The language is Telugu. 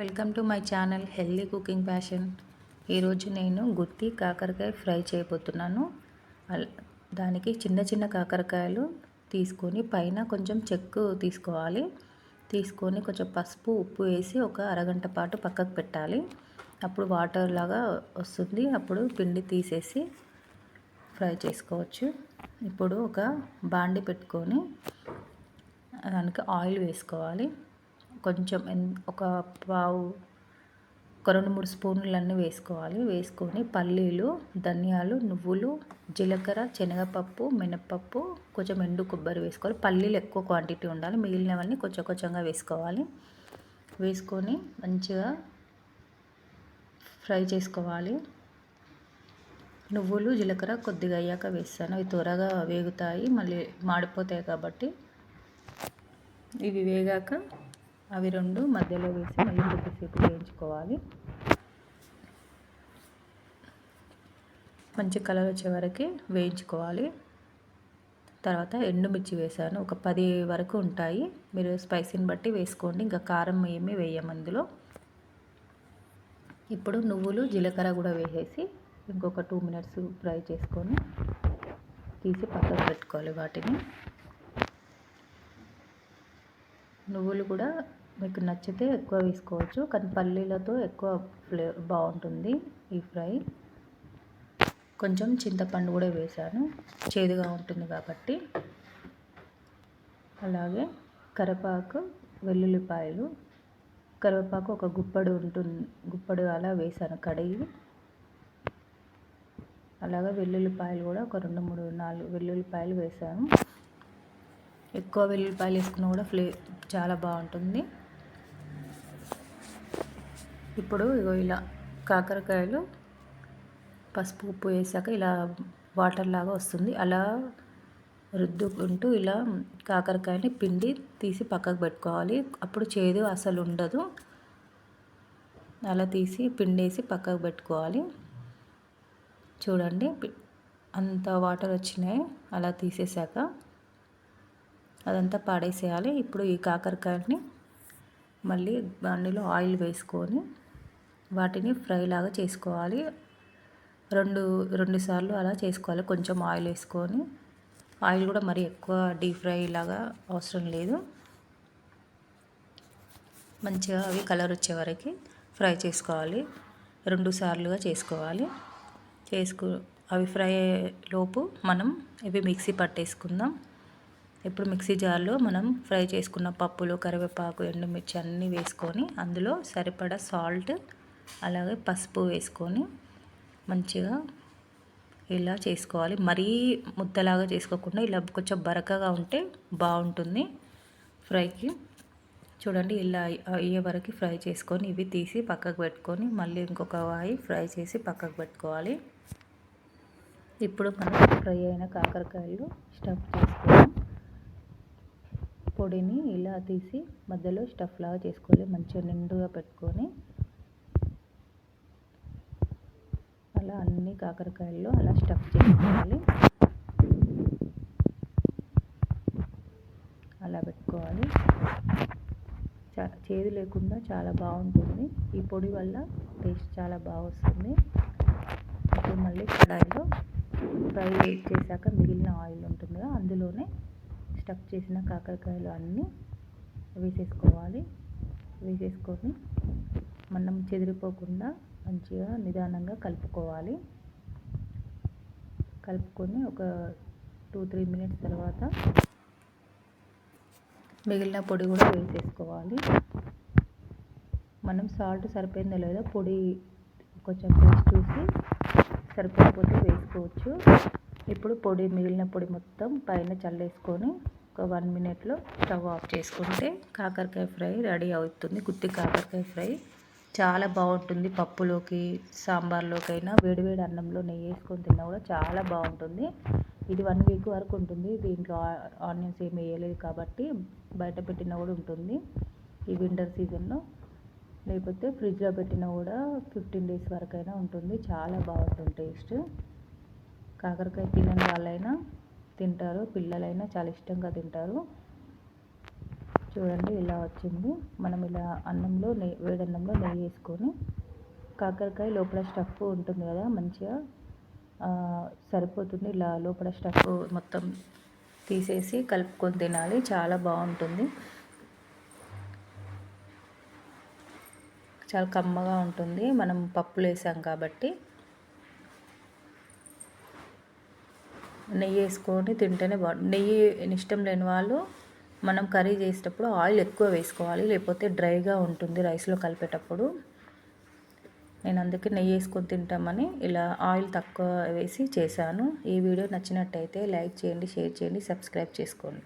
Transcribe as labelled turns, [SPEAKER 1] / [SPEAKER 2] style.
[SPEAKER 1] Welcome to my channel healthy cooking passion. ఈరోజు నేను గుత్తి కాకరకాయ ఫ్రై చేయబోతున్నాను. దానికి చిన్న చిన్న కాకరకాయలు తీసుకొని పైన కొంచెం చెక్కు తీసుకోవాలి. తీసుకొని కొంచెం పసుపు ఉప్పు వేసి ఒక అరగంట పాటు పక్కకు పెట్టాలి. అప్పుడు వాటర్ లాగా వస్తుంది. అప్పుడు పిండి తీసేసి ఫ్రై చేసుకోవచ్చు. ఇప్పుడు ఒక బాండి పెట్టుకొని దానికి ఆయిల్ వేసుకోవాలి. కొంచెం ఎన్- ఒక పావు ఒక రెండు మూడు స్పూన్లు అన్నీ వేసుకోవాలి. వేసుకొని పల్లీలు ధనియాలు నువ్వులు జీలకర్ర శనగపప్పు మినపప్పు కొంచెం ఎండు కొబ్బరి వేసుకోవాలి. పల్లీలు ఎక్కువ క్వాంటిటీ ఉండాలి. మిగిలినవన్నీ కొంచెం కొంచెంగా వేసుకోవాలి. వేసుకొని మంచిగా ఫ్రై చేసుకోవాలి. నువ్వులు జీలకర్ర కొద్దిగా అయ్యాక వేస్తాను. అవి త్వరగా వేగుతాయి. మళ్ళీ మాడిపోతాయి కాబట్టి. ఇవి వేగాక అవి రెండు మధ్యలో వేసి మళ్ళీ కొద్దిసేపు వేయించుకోవాలి. మంచి కలర్ వచ్చే వరకు వేయించుకోవాలి. తర్వాత ఎండుమిర్చి వేసాను. ఒక పది వరకు ఉంటాయి. మీరు స్పైసీని బట్టి వేసుకోండి. ఇంకా కారం ఏమీ వేయం అందులో. ఇప్పుడు నువ్వులు జీలకర్ర కూడా వేసేసి ఇంకొక టూ మినిట్స్ ఫ్రై చేసుకొని తీసి పక్కకు పెట్టుకోవాలి వాటిని. నువ్వులు కూడా మీకు నచ్చితే ఎక్కువ వేసుకోవచ్చు కానీ పల్లీలతో ఎక్కువ ఫ్లే బాగుంటుంది ఈ ఫ్రై. కొంచెం చింతపండు కూడా వేశాను చేదుగా ఉంటుంది కాబట్టి. అలాగే కరివేపాకు వెల్లుల్లిపాయలు. కరివేపాకు ఒక గుప్పడు ఉంటుంది గుప్పడు అలా వేసాను కడిగి. అలాగే వెల్లుల్లిపాయలు కూడా ఒక రెండు మూడు నాలుగు వెల్లుల్లిపాయలు వేసాను. ఎక్కువ వెల్లుల్లిపాయలు వేసుకున్న కూడా ఫ్లే చాలా బాగుంటుంది. ఇప్పుడు ఇగో ఇలా కాకరకాయలు పసుపు ఉప్పు వేసాక ఇలా వాటర్ లాగా వస్తుంది. అలా రుద్దుకుంటూ ఇలా కాకరకాయని పిండి తీసి పక్కకు పెట్టుకోవాలి. అప్పుడు చేదు అసలు ఉండదు. అలా తీసి పిండేసి పక్కకు పెట్టుకోవాలి. చూడండి అంత వాటర్ వచ్చినాయి. అలా తీసేసాక అదంతా పాడేసేయాలి. ఇప్పుడు ఈ కాకరకాయని మళ్ళీ దానిలో ఆయిల్ వేసుకొని వాటిని ఫ్రై లాగా చేసుకోవాలి. రెండు రెండు సార్లు అలా చేసుకోవాలి. కొంచెం ఆయిల్ వేసుకొని. ఆయిల్ కూడా మరి ఎక్కువ డీప్ ఫ్రై లాగా అవసరం లేదు. మంచిగా అవి కలర్ వచ్చే వరకు ఫ్రై చేసుకోవాలి. రెండు సార్లుగా చేసుకోవాలి. చేసుకు అవి ఫ్రై లోపు మనం ఇవి మిక్సీ పట్టేసుకుందాం. ఇప్పుడు మిక్సీ జార్లో మనం ఫ్రై చేసుకున్న పప్పులు కరివేపాకు ఎండుమిర్చి అన్నీ వేసుకొని అందులో సరిపడా సాల్ట్ అలాగే పసుపు వేసుకొని మంచిగా ఇలా చేసుకోవాలి. మరీ ముద్దలాగా చేసుకోకుండా ఇలా కొంచెం బరకగా ఉంటే బాగుంటుంది ఫ్రైకి. చూడండి ఇలా అయ్యే వరకు ఫ్రై చేసుకొని ఇవి తీసి పక్కకు పెట్టుకొని మళ్ళీ ఇంకొక వాయి ఫ్రై చేసి పక్కకు పెట్టుకోవాలి. ఇప్పుడు మనం ఫ్రై అయిన కాకరకాయలు స్టఫ్ చేసుకొని పొడిని ఇలా తీసి మధ్యలో స్టఫ్ లాగా చేసుకోవాలి. మంచిగా నిండుగా పెట్టుకొని అలా అన్ని కాకరకాయల్లో అలా స్టఫ్ చేసుకోవాలి. అలా పెట్టుకోవాలి. చా చేదు లేకుండా చాలా బాగుంటుంది. ఈ పొడి వల్ల టేస్ట్ చాలా బాగా వస్తుంది. ఇప్పుడు మళ్ళీ కడాయిలో ఫ్రై చేశాక మిగిలిన ఆయిల్ ఉంటుందిగా అందులోనే స్టఫ్ చేసిన కాకరకాయలు అన్నీ వేసేసుకోవాలి. వేసేసుకొని మనం చెదిరిపోకుండా మంచిగా నిదానంగా కలుపుకోవాలి. కలుపుకొని ఒక టూ త్రీ మినిట్స్ తర్వాత మిగిలిన పొడి కూడా వేసేసుకోవాలి. మనం సాల్ట్ సరిపోయిందో లేదో పొడి కొంచెం టేస్ట్ చూసి సరిపోకపోతే వేసుకోవచ్చు. ఇప్పుడు పొడి మిగిలిన పొడి మొత్తం పైన చల్లేసుకొని ఒక వన్ మినిట్లో స్టవ్ ఆఫ్ చేసుకుంటే కాకరకాయ ఫ్రై రెడీ అవుతుంది. గుత్తి కాకరకాయ ఫ్రై. చాలా బాగుంటుంది పప్పులోకి సాంబార్లోకైనా. వేడివేడి అన్నంలో నెయ్యి వేసుకొని తిన్నా కూడా చాలా బాగుంటుంది. ఇది వన్ వీక్ వరకు ఉంటుంది. దీంట్లో ఆనియన్స్ ఏమి వేయలేదు కాబట్టి బయట పెట్టినా కూడా ఉంటుంది ఈ వింటర్ సీజన్లో. లేకపోతే ఫ్రిడ్జ్లో పెట్టినా కూడా ఫిఫ్టీన్ డేస్ వరకైనా ఉంటుంది. చాలా బాగుంటుంది టేస్ట్. కాకరకాయ తినని వాళ్ళైనా తింటారు. పిల్లలైనా చాలా ఇష్టంగా తింటారు. చూడండి ఇలా వచ్చింది. మనం ఇలా అన్నంలో నెయ్యి వేడన్నంలో నెయ్యి వేసుకొని కాకరకాయ లోపల స్టఫ్ ఉంటుంది కదా మంచిగా సరిపోతుంది. ఇలా లోపల స్టఫ్ మొత్తం తీసేసి కలుపుకొని తినాలి. చాలా బాగుంటుంది. చాలా కమ్మగా ఉంటుంది. మనం పప్పులు వేసాం కాబట్టి నెయ్యి వేసుకొని తింటేనే బాగుంటుంది నెయ్యి ఇష్టం లేని వాళ్ళు మనం కర్రీ చేసేటప్పుడు ఆయిల్ ఎక్కువ వేసుకోవాలి లేకపోతే డ్రైగా ఉంటుంది రైస్లో కలిపేటప్పుడు. నేను అందుకే నెయ్యి వేసుకొని తింటామని ఇలా ఆయిల్ తక్కువ వేసి చేశాను. ఈ వీడియో నచ్చినట్టయితే లైక్ చేయండి షేర్ చేయండి సబ్స్క్రైబ్ చేసుకోండి.